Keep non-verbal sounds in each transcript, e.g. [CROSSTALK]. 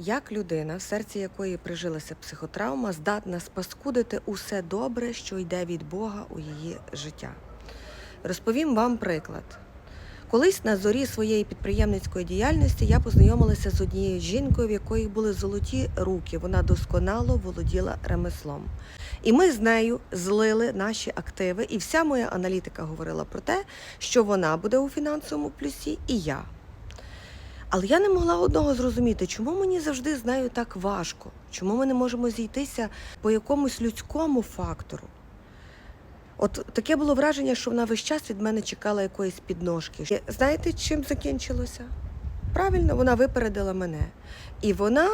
Як людина, в серці якої прижилася психотравма, здатна спаскудити усе добре, що йде від Бога у її життя? Розповім вам приклад. Колись на зорі своєї підприємницької діяльності я познайомилася з однією жінкою, в якої були золоті руки. Вона досконало володіла ремеслом. І ми з нею злили наші активи, і вся моя аналітика говорила про те, що вона буде у фінансовому плюсі, і я. Але я не могла одного зрозуміти, чому мені завжди з нею так важко, чому ми не можемо зійтися по якомусь людському фактору. От таке було враження, що вона весь час від мене чекала якоїсь підножки. Знаєте, чим закінчилося? Правильно, вона випередила мене. І вона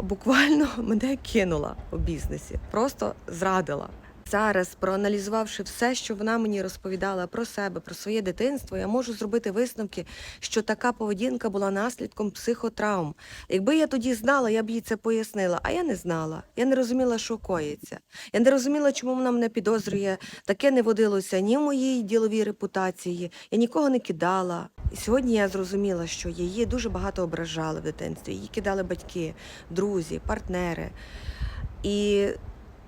буквально [LAUGHS] мене кинула у бізнесі, просто зрадила. Зараз, проаналізувавши все, що вона мені розповідала про себе, про своє дитинство, я можу зробити висновки, що така поведінка була наслідком психотравм. Якби я тоді знала, я б їй це пояснила. А я не знала. Я не розуміла, що коїться. Я не розуміла, чому вона мене підозрює. Таке не водилося ні в моїй діловій репутації. Я нікого не кидала. І сьогодні я зрозуміла, що її дуже багато ображали в дитинстві. Її кидали батьки, друзі, партнери. І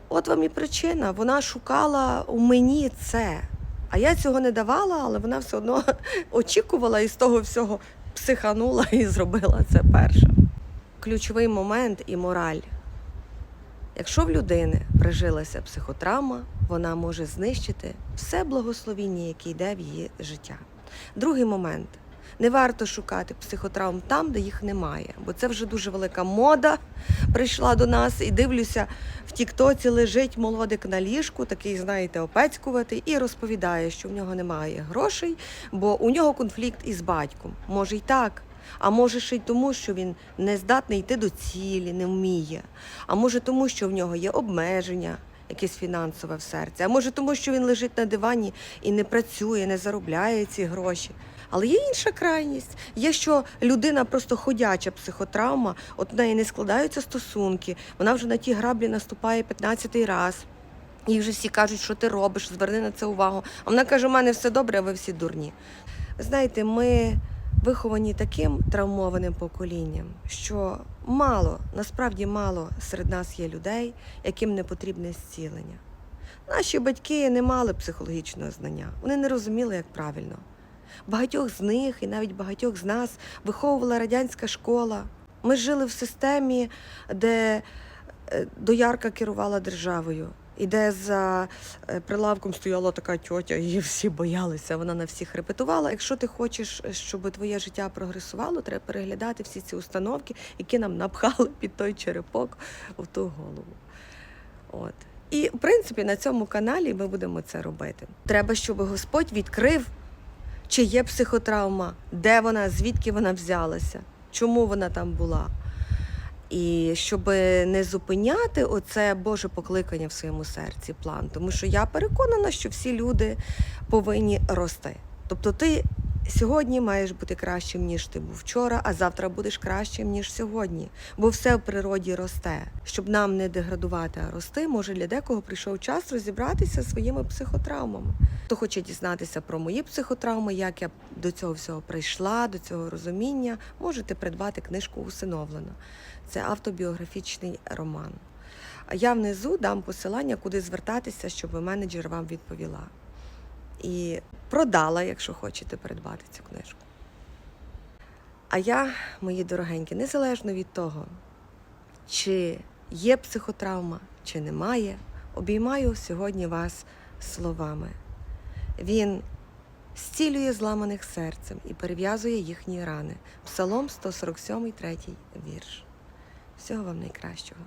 От вам і причина. Вона шукала у мені це. А я цього не давала, але вона все одно [LAUGHS] очікувала і з того всього психанула і зробила це перше. Ключовий момент і мораль. Якщо в людини прижилася психотравма, вона може знищити все благословіння, яке йде в її життя. Другий момент. Не варто шукати психотравм там, де їх немає, бо це вже дуже велика мода прийшла до нас і дивлюся, в Тіктоці лежить молодик на ліжку, такий, знаєте, опецькуватий, і розповідає, що в нього немає грошей, бо у нього конфлікт із батьком. Може й так. А може ще й тому, що він не здатний йти до цілі, не вміє. А може тому, що в нього є обмеження, якесь фінансове в серці. А може тому, що він лежить на дивані і не працює, не заробляє ці гроші. Але є інша крайність. Є, що людина просто ходяча психотравма, от в неї не складаються стосунки, вона вже на ті граблі наступає 15-й раз. Їй вже всі кажуть, що ти робиш, зверни на це увагу. А вона каже: у мене все добре, а ви всі дурні. Знаєте, ми виховані таким травмованим поколінням, що мало, насправді мало серед нас є людей, яким не потрібне зцілення. Наші батьки не мали психологічного знання, вони не розуміли, як правильно. Багатьох з них і навіть багатьох з нас виховувала радянська школа. Ми жили в системі, де е, доярка керувала державою. І де за е, прилавком стояла така тьотя, її всі боялися, вона на всіх репетувала. Якщо ти хочеш, щоб твоє життя прогресувало, треба переглядати всі ці установки, які нам напхали під той черепок в ту голову. От. І, в принципі, на цьому каналі ми будемо це робити. Треба, щоб Господь відкрив, чи є психотравма, де вона, звідки вона взялася, чому вона там була. І щоб не зупиняти оце Боже покликання в своєму серці, план. Тому що я переконана, що всі люди повинні рости. Тобто ти сьогодні маєш бути кращим, ніж ти був вчора, а завтра будеш кращим, ніж сьогодні. Бо все в природі росте. Щоб нам не деградувати, а рости, може для декого прийшов час розібратися зі своїми психотравмами. Хто хоче дізнатися про мої психотравми, як я до цього всього прийшла, до цього розуміння, можете придбати книжку усиновлено. Це автобіографічний роман. Я внизу дам посилання, куди звертатися, щоб менеджер вам відповіла. І продала, якщо хочете придбати цю книжку. А я, мої дорогенькі, незалежно від того, чи є психотравма, чи немає, обіймаю сьогодні вас словами. Він зцілює зламаних серцем і перев'язує їхні рани. Псалом 147, 3 вірш. Всього вам найкращого.